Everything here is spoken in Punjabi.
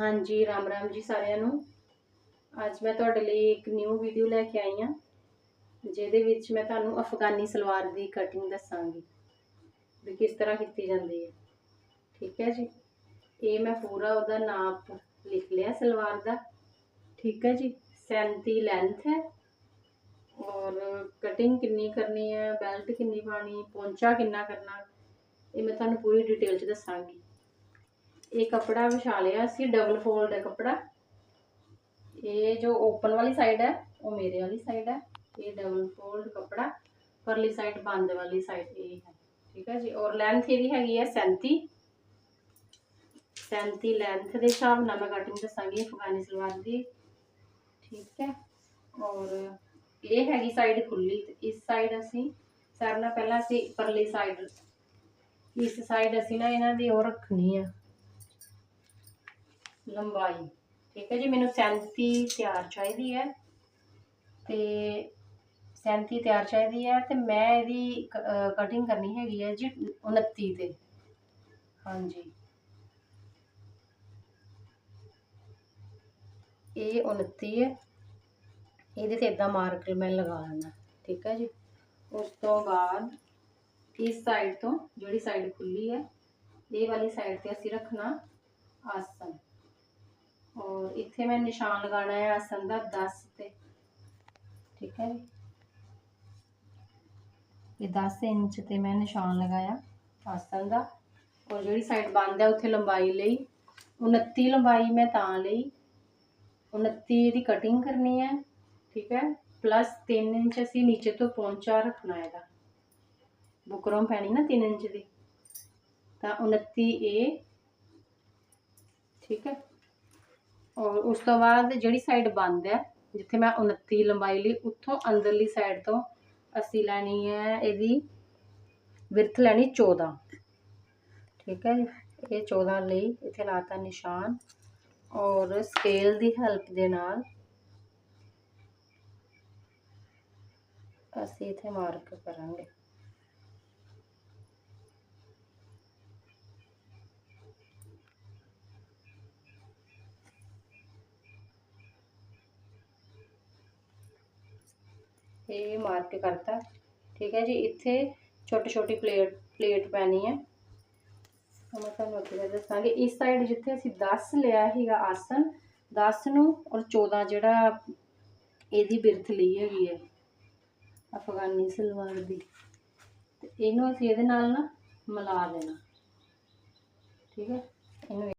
ਹਾਂਜੀ, ਰਾਮ ਰਾਮ ਜੀ ਸਾਰਿਆਂ ਨੂੰ। ਅੱਜ ਮੈਂ ਤੁਹਾਡੇ ਲਈ ਇੱਕ ਨਿਊ ਵੀਡੀਓ ਲੈ ਕੇ ਆਈ ਹਾਂ, ਜਿਹਦੇ ਵਿੱਚ ਮੈਂ ਤੁਹਾਨੂੰ ਅਫਗਾਨੀ ਸਲਵਾਰ ਦੀ ਕਟਿੰਗ ਦੱਸਾਂਗੀ ਵੀ ਕਿਸ ਤਰ੍ਹਾਂ ਕੀਤੀ ਜਾਂਦੀ ਹੈ। ਠੀਕ ਹੈ ਜੀ? ਇਹ ਮੈਂ ਪੂਰਾ ਉਹਦਾ ਨਾਪ ਲਿਖ ਲਿਆ ਸਲਵਾਰ ਦਾ। ਠੀਕ ਹੈ ਜੀ? 37 ਲੈਂਥ ਹੈ। ਔਰ ਕਟਿੰਗ ਕਿੰਨੀ ਕਰਨੀ ਹੈ ਬੈਲਟ ਕਿੰਨੀ ਪਾਣੀ ਪੌਂਚਾ ਕਿੰਨਾ ਕਰਨਾ, ਇਹ ਮੈਂ ਤੁਹਾਨੂੰ ਪੂਰੀ ਡਿਟੇਲ 'ਚ ਦੱਸਾਂਗੀ। ਇਹ ਕਪੜਾ ਵਿਛਾ ਲਿਆ ਸੀ ਡਬਲ ਫੋਲਡ ਹੈ ਕਪੜਾ। ਇਹ ਜੋ ਓਪਨ ਵਾਲੀ ਸਾਈਡ ਹੈ, ਉਹ ਮੇਰੇ ਵਾਲੀ ਸਾਈਡ ਹੈ। ਇਹ ਡਬਲ ਫੋਲਡ ਕਪੜਾ, ਪਰਲੀ ਸਾਈਡ ਬੰਦ ਵਾਲੀ ਸਾਈਡ ਇਹ ਹੈ। ਠੀਕ ਹੈ ਜੀ, ਔਰ ਲੈਂਥ ਇਹਦੀ ਹੈਗੀ ਹੈ 37 37 ਲੈਂਥ ਦੇ ਹਿਸਾਬ ਨਾਲ ਮੈਂ ਕਟਿੰਗ ਦੱਸਾਂਗੀ ਅਫਗਾਨੀ ਸਲਵਾਰ ਦੀ। ਠੀਕ ਹੈ, ਔਰ ਇਹ ਹੈਗੀ ਸਾਈਡ ਖੁੱਲੀ। ਤੇ ਇਸ ਸਾਈਡ ਅਸੀਂ ਸਾਰਿਆਂ ਨਾਲ ਪਹਿਲਾਂ ਅਸੀਂ ਪਰਲੀ ਸਾਈਡ ਇਸ ਸਾਈਡ ਅਸੀਂ ਨਾ ਇਹਨਾਂ ਦੀ ਉਹ ਰੱਖਣੀ ਆ। ਲੰਬਾਈ। ਠੀਕ ਹੈ ਜੀ, ਮੈਨੂੰ 37 ਤਿਆਰ ਚਾਹੀਦੀ ਹੈ। ਤੇ 37 ਤਿਆਰ ਚਾਹੀਦੀ ਹੈ ਤੇ ਮੈਂ ਇਹਦੀ ਕਟਿੰਗ ਕਰਨੀ ਹੈਗੀ ਹੈ ਜੀ 29 ਤੇ। ਹਾਂਜੀ। ਇਹ 29 ਹੈ। ਇਹਦੇ ਤੇ ਇਦਾਂ ਮਾਰਕਰ ਮੈਂ ਲਗਾ ਲੈਣਾ ਠੀਕ ਹੈ ਜੀ। ਉਸ ਤੋਂ ਬਾਅਦ ਇਸ ਸਾਈਡ ਤੋਂ ਜਿਹੜੀ ਸਾਈਡ ਖੁੱਲੀ ਹੈ, ਇਹ ਵਾਲੀ ਸਾਈਡ ਤੇ ਅਸੀਂ ਰੱਖਣਾ। ਇੱਥੇ ਮੈਂ ਨਿਸ਼ਾਨ ਲਗਾਣਾ ਹੈ ਆਸਨ ਦਾ 10 ਤੇ। ਠੀਕ ਹੈ ਜੀ। ਇਹ 10 ਇੰਚ ਤੇ ਮੈਂ ਨਿਸ਼ਾਨ ਲਗਾਇਆ ਆਸਨ ਦਾ। ਔਰ ਜਿਹੜੀ ਸਾਈਡ ਬੰਦ ਹੈ ਉੱਥੇ ਲੰਬਾਈ ਲਈ। 29 ਲੰਬਾਈ ਮੈਂ ਤਾਂ ਲਈ। 29 ਦੀ ਕਟਿੰਗ ਕਰਨੀ ਹੈ। ਠੀਕ ਹੈ। ਪਲੱਸ 3 ਇੰਚ ਅਸੀਂ ਨੀਚੇ ਤੋਂ ਪੌਂਚਾ ਰੱਖਣਾ ਇਹਦਾ। ਬੁਕਰਮ ਪੈਣੀ ਨਾ 3 ਇੰਚ ਦੀ। ਤਾਂ 29 ਏ ਠੀਕ ਹੈ। ਔਰ ਉਸ ਤੋਂ ਬਾਅਦ ਜਿਹੜੀ ਸਾਈਡ ਬੰਦ ਹੈ, ਜਿੱਥੇ ਮੈਂ 29 ਲੰਬਾਈ ਲਈ, ਉੱਥੋਂ ਅੰਦਰਲੀ ਸਾਈਡ ਤੋਂ ਅਸੀਂ ਲੈਣੀ ਹੈ, ਇਹਦੀ ਵਿਰਥ ਲੈਣੀ 14 ਠੀਕ ਹੈ ਇਹ 14 ਲਈ ਇੱਥੇ ਲਾਤਾ ਨਿਸ਼ਾਨ ਔਰ ਸਕੇਲ ਦੀ ਹੈਲਪ ਦੇ ਨਾਲ ਅਸੀਂ ਇੱਥੇ ਮਾਰਕ ਕਰਾਂਗੇ। ਇਹ ਮਾਰਕ ਕਰਤਾ। ਠੀਕ ਹੈ ਜੀ, ਇੱਥੇ ਛੋਟੀ ਛੋਟੀ ਪਲੇਟ ਪਲੇਟ ਪੈਣੀ ਹੈ। ਮੈਂ ਤੁਹਾਨੂੰ ਅੱਗੇ ਦੱਸਾਂਗੇ। ਇਸ ਸਾਈਡ ਜਿੱਥੇ ਅਸੀਂ 10 ਲਿਆ ਸੀਗਾ ਆਸਨ 10 ਨੂੰ ਔਰ 14 ਜਿਹੜਾ ਇਹਦੀ ਬਿਰਥ ਲਈ ਹੈਗੀ ਹੈ, ਅਫਗਾਨੀ ਸਲਵਾਰ ਦੀ। ਤੇ ਇਹਨੂੰ ਅਸੀਂ ਇਹਦੇ ਨਾਲ ਨਾ ਮਿਲਾ ਦੇਣਾ। ਠੀਕ ਹੈ? ਇਹਨੂੰ